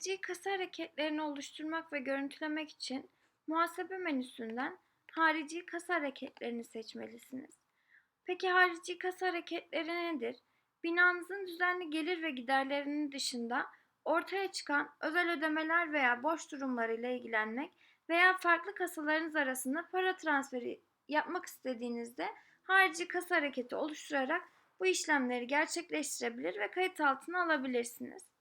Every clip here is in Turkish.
Harici kasa hareketlerini oluşturmak ve görüntülemek için muhasebe menüsünden harici kasa hareketlerini seçmelisiniz. Peki harici kasa hareketleri nedir? Binanızın düzenli gelir ve giderlerinin dışında ortaya çıkan özel ödemeler veya borç durumlarıyla ilgilenmek veya farklı kasalarınız arasında para transferi yapmak istediğinizde harici kasa hareketi oluşturarak bu işlemleri gerçekleştirebilir ve kayıt altına alabilirsiniz.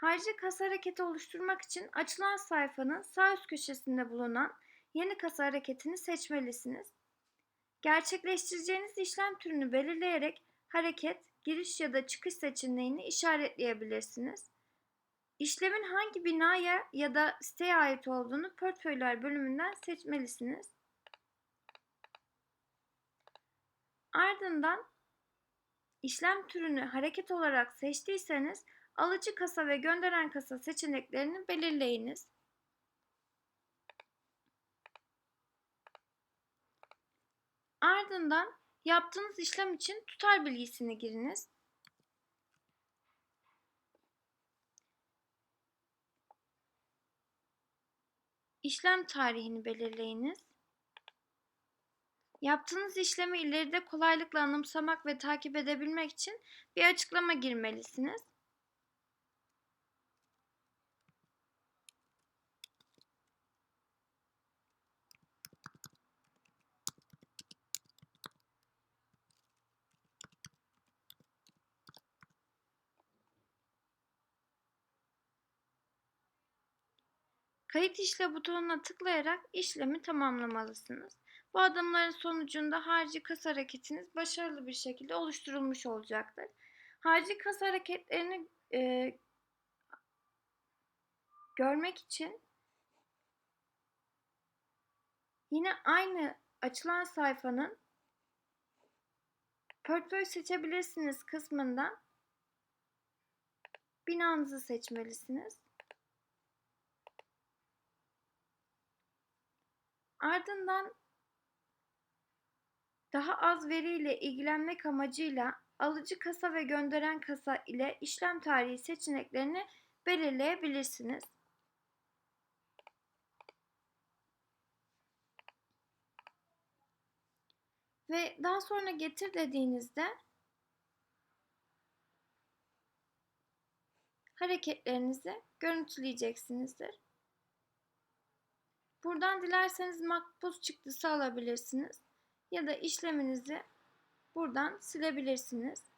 Harici kasa hareketi oluşturmak için açılan sayfanın sağ üst köşesinde bulunan yeni kasa hareketini seçmelisiniz. Gerçekleştireceğiniz işlem türünü belirleyerek hareket, giriş ya da çıkış seçeneğini işaretleyebilirsiniz. İşlemin hangi binaya ya da siteye ait olduğunu portföyler bölümünden seçmelisiniz. Ardından işlem türünü hareket olarak seçtiyseniz alıcı kasa ve gönderen kasa seçeneklerini belirleyiniz. Ardından yaptığınız işlem için tutar bilgisini giriniz. İşlem tarihini belirleyiniz. Yaptığınız işlemi ileride kolaylıkla anımsamak ve takip edebilmek için bir açıklama girmelisiniz. Kayıt işle butonuna tıklayarak işlemi tamamlamalısınız. Bu adımların sonucunda harici kasa hareketiniz başarılı bir şekilde oluşturulmuş olacaktır. Harici kasa hareketlerini e, görmek için yine aynı açılan sayfanın portföy seçebilirsiniz kısmından binanızı seçmelisiniz. Ardından daha az veriyle ilgilenmek amacıyla alıcı kasa ve gönderen kasa ile işlem tarihi seçeneklerini belirleyebilirsiniz. Ve daha sonra getir dediğinizde hareketlerinizi görüntüleyeceksinizdir. Buradan dilerseniz makbuz çıktısı alabilirsiniz ya da işleminizi buradan silebilirsiniz.